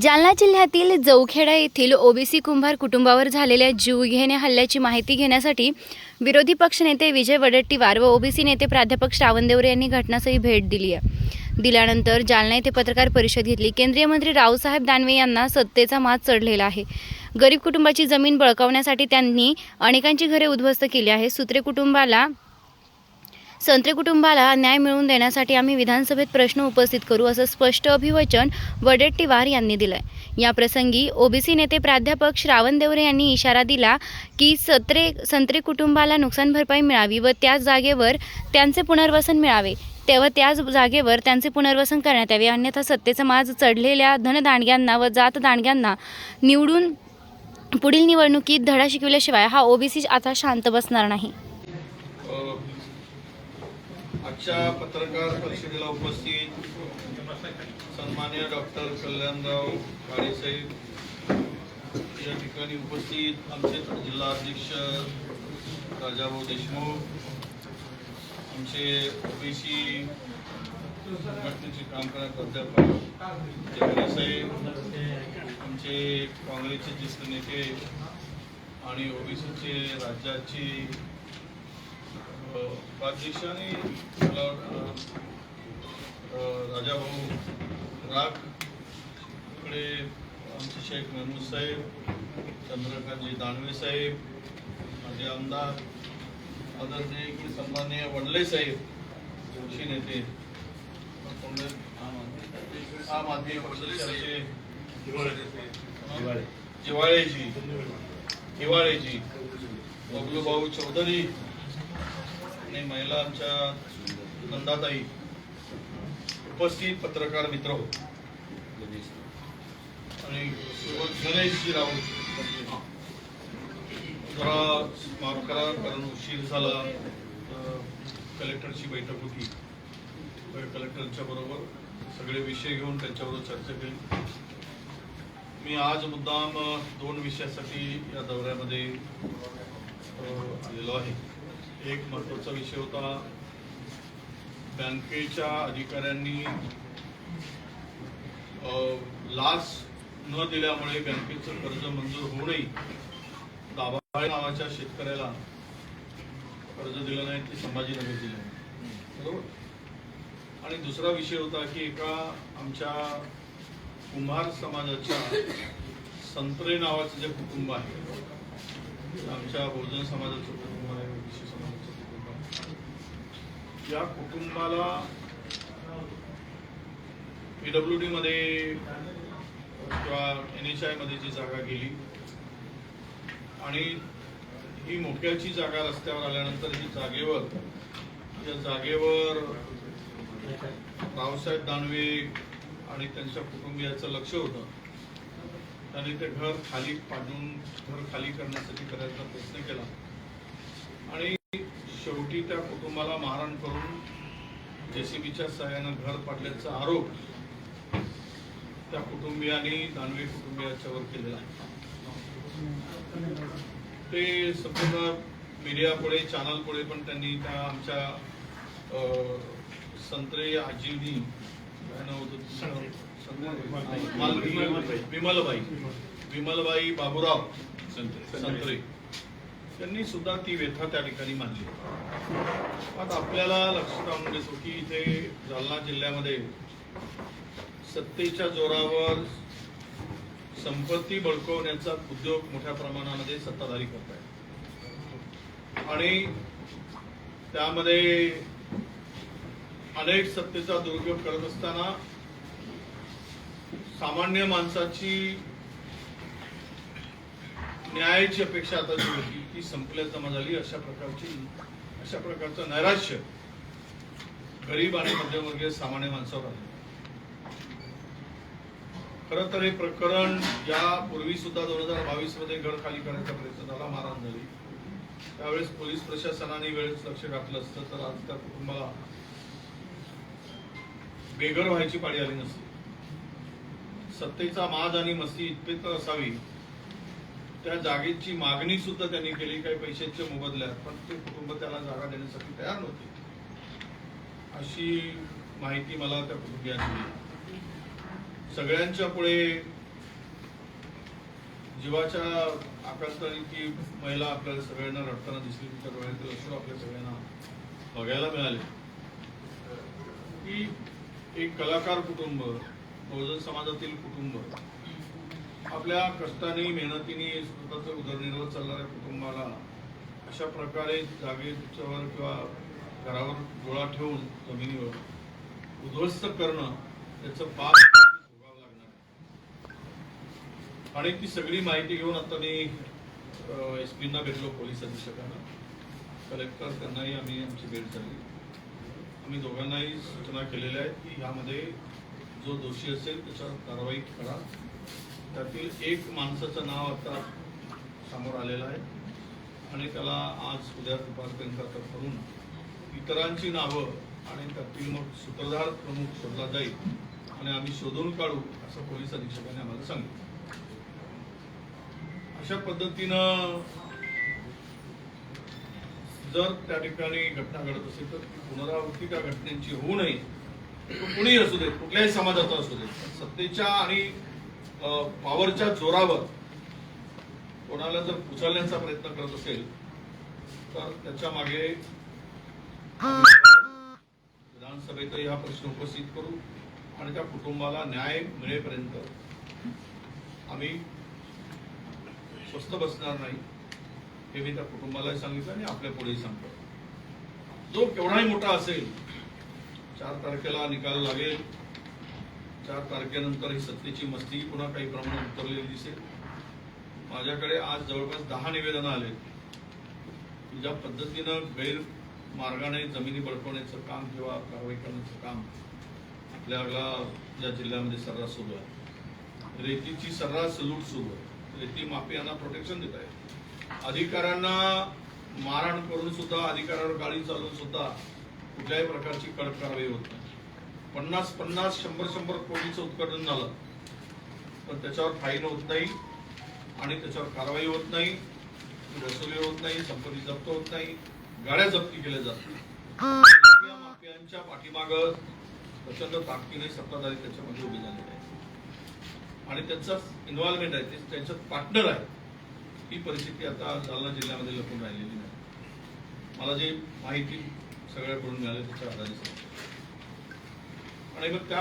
जालना जिल्ह्यातील जौखेडा येथील ओबीसी कुंभार कुटुंबावर झालेल्या जीवघेण्या हल्ल्याची माहिती घेण्यासाठी विरोधी पक्षनेते विजय वडट्टीवार व ओबीसी नेते प्राध्यापक श्रावण देवरे यांनी घटनास्थळी भेट दिली आहे. दिल्यानंतर जालना येथे पत्रकार परिषद घेतली. केंद्रीय मंत्री रावसाहेब दानवे यांना सत्तेचा मात चढलेला आहे. गरीब कुटुंबाची जमीन बळकावण्यासाठी त्यांनी अनेकांची घरे उद्ध्वस्त केली आहे सूत्रे कुटुंबाला संत्रे कुटुंबाला न्याय मिळवून देण्यासाठी आम्ही विधानसभेत प्रश्न उपस्थित करू असं स्पष्ट अभिवचन वडेट्टीवार यांनी दिलंय. या प्रसंगी ओबीसी नेते प्राध्यापक श्रावण देवरे यांनी इशारा दिला की सत्रे संत्रे कुटुंबाला नुकसान भरपाई मिळावी व त्याच जागेवर त्यांचे पुनर्वसन मिळावे. तेव्हा त्याच जागेवर त्यांचे पुनर्वसन करण्यात यावे. अन्यथा सत्तेचा माज चढलेल्या धनदांडग्यांना व जात दांडग्यांना निवडून पुढील निवडणुकीत धडा शिकविल्याशिवाय हा ओबीसी आता शांत बसणार नाही. आजच्या पत्रकार परिषदेला उपस्थित सन्मान्य डॉक्टर कल्याणराव काळेसाहेब या ठिकाणी उपस्थित आमचे जिल्हा अध्यक्ष राजाभाऊ देशमुख आमचे ओबीसी संघटनेचे काम करणारे प्राध्यापक जगरे आमचे काँग्रेसचे ज्येष्ठ नेते आणि ओबीसीचे राज्याची अ, राजाभाऊ राग इकडे आमचे शेख महमूद साहेब चंद्रकांतजी दानवे साहेब माझे आमदार आदरणीय की सन्माननीय वडले साहेब जोशी नेते काँग्रेस आम आदमी पक्षाचे जिवाळेजी. हिवाळेजी बबलूभाऊ चौधरी आणि महिला आमच्या नंदाताई उपस्थित पत्रकार मित्र हो आणि गणेशजी राऊत. जरा माफ करा कारण उशीर झाला. कलेक्टरची बैठक होती. कलेक्टरच्या बरोबर सगळे विषय घेऊन त्यांच्याबरोबर चर्चा केली. मी आज मुद्दाम दोन विषयासाठी या दौऱ्यामध्ये आलेलो आहे. एक महत्त्वाचा विषय होता. बँकेच्या अधिकाऱ्यांनी लाच न दिल्यामुळे बँकेचं कर्ज मंजूर होऊनही दाभाळे नावाच्या शेतकऱ्याला कर्ज दिलं नाही ते संभाजीनगर जिल्ह्यात. बरोबर? आणि दुसरा विषय होता की एका आमच्या कुंभार समाजाच्या संत्रे नावाचं जे कुटुंब आहे आमच्या बहुजन समाजाचं कुटुंब आहे ओबीसी समाजाचं कुटुंब आहे या कुटुंबाला पीडब्ल्यू डी मध्ये किंवा एन एच आयमध्ये जी जागा गेली आणि ही मोक्याची जागा रस्त्यावर आल्यानंतर ही जागेवर या जागेवर रावसाहेब दानवे आणि त्यांच्या कुटुंबियाचं लक्ष होतं. त्यांनी ते घर खाली पाडून घर खाली करण्यासाठी करायचा प्रयत्न केला. आणि शेवटी त्या कुटुंबाला मारहाण करून जेसीबीच्या सहाय्यानं घर पाडल्याचा आरोप त्या कुटुंबियांनी दानवे कुटुंबियाच्यावर केलेला आहे. ते संपूर्ण मीडियापुढे चॅनलपुढे पण त्यांनी त्या आमच्या संत्रे आजीनी काय नाव होतं तुमचं? संत्रे- मालती- विमलबाई. विमलबाई. बाबूराव. संत्रे. त्यांनी सुद्धा ती व्यथा त्या ठिकाणी मांडली. आता आपल्याला लक्षात आणून देतो की इथे जालना जिल्ह्यामध्ये सत्तेच्या जोरावर संपत्ती बळकवण्याचा उद्योग मोठ्या प्रमाणामध्ये सत्ताधारी करत आहेत. आणि त्यामध्ये अनेक सत्तेचा दुरुपयोग करत असताना सामान्य माणसाची न्यायाची अपेक्षा आता जी होती. ती संपल्या जमा झाली. अशा प्रकारची अशा प्रकारचं नैराश्य गरीब आणि मध्यमवर्गीय सामान्य माणसावर आले. खर तर हे प्रकरण यापूर्वी सुद्धा दोन हजार बावीसमध्ये गड खाली करण्याचा प्रयत्न झाला मारहाण झाली. त्यावेळेस पोलीस प्रशासनाने वेळेस लक्ष घातलं असतं तर आज त्या कुटुंबाला बेघर व्हायची पाळी आली नसती. सत्तेचा माज आणि मस्ती तर असावी. त्या जागेची मागणी सुद्धा त्यांनी केली काही पैशाच्या मोबदल्यात पण ते कुटुंब त्याला जागा देण्यासाठी तयार नव्हते. अशी माहिती मला त्या कुटुंबियांनी दिली. सगळ्यांच्या पुढे जीवाच्या आकांताने ती महिला आपल्याला सगळ्यांना रडताना दिसली तिच्या डोळ्यातील अश्रू आपल्या सगळ्यांना बघायला मिळाले. की एक कलाकार कुटुंब बहुजन समाजातील कुटुंब आपल्या कष्टाने मेहनतीने स्वतःचा उदरनिर्वाह चालणाऱ्या कुटुंबाला अशा प्रकारे जागेच्यावर किंवा घरावर डोळा ठेवून जमिनीवर उद्ध्वस्त करणं त्याचं पाप भोगावं लागणार आणि ती सगळी माहिती घेऊन आता मी एस पींना भेटलो पोलीस अधीक्षकांना. कलेक्टर त्यांनाही आम्ही आमची भेट झाली. आम्ही दोघांनाही सूचना केलेल्या आहेत की यामध्ये जो दोषी असेल त्याच्यावर कारवाई करा. त्यातील एक माणसाचं नाव आता समोर आलेलं आहे. आणि त्याला आज उद्या दुपारपर्यंत अटक करून इतरांची नावं आणि त्यातील मग सूत्रधार प्रमुख शोधला जाईल आणि आम्ही शोधून काढू असं पोलीस अधीक्षकाने आम्हाला सांगितलं. अशा पद्धतीनं जर त्या ठिकाणी घटना घडत असेल तर पुनरावृत्ती त्या घटनेची होऊ नये. कुणीही असू देत कुठल्याही समाजाचा असू देत सत्तेच्या आणि पॉवरच्या जोरावर कोणाला जर उचलण्याचा प्रयत्न करत असेल तर त्याच्यामागे विधानसभेतही हा प्रश्न उपस्थित करू आणि त्या कुटुंबाला न्याय मिळेपर्यंत आम्ही स्वस्थ बसणार नाही हे मी त्या कुटुंबालाही सांगितलं आणि आपल्या पुढेही सांगतो. जो केवढाही मोठा असेल चार तारखेला निकाल लागेल. चार तारखेनंतर ही सत्तेची मस्ती पुन्हा काही प्रमाणात उतरलेली दिसेल. माझ्याकडे आज जवळपास दहा निवेदनं आले ज्या पद्धतीनं गैरमार्गाने जमिनी बळकवण्याचं काम किंवा कारवाई करण्याचं काम आपल्याला या जिल्ह्यामध्ये सर्रास सुरू आहे. रेतीची सर्रास लूट सुरू आहे. रेती माफियांना प्रोटेक्शन देत आहे. अधिकाऱ्यांना मारहाण करून सुद्धा अधिकाऱ्यावर गाडी चालवून सुद्धा कुठल्याही प्रकारची कडक कारवाई होत नाही. पन्नास पन्नास शंभर शंभर कोटीचं उत्पादन झालं. पण त्याच्यावर फाईन होत नाही आणि त्याच्यावर कारवाई होत नाही वसुली होत नाही संपत्ती जप्त होत नाही गाड्या जप्ती केल्या जातात माफियांच्या पाठीमाग प्रचंड ताकदीने सत्ताधारी त्याच्यामध्ये उभे झालेले आहे आणि त्यांचा इन्व्हॉल्वमेंट आहे त्यांच्यात पार्टनर आहे. ही परिस्थिती आता जालना जिल्ह्यामध्ये लपून राहिलेली नाही. मला जे माहिती सगळ्याकडून मिळाली त्याच्या आधारे सांगतो. आणि मग त्या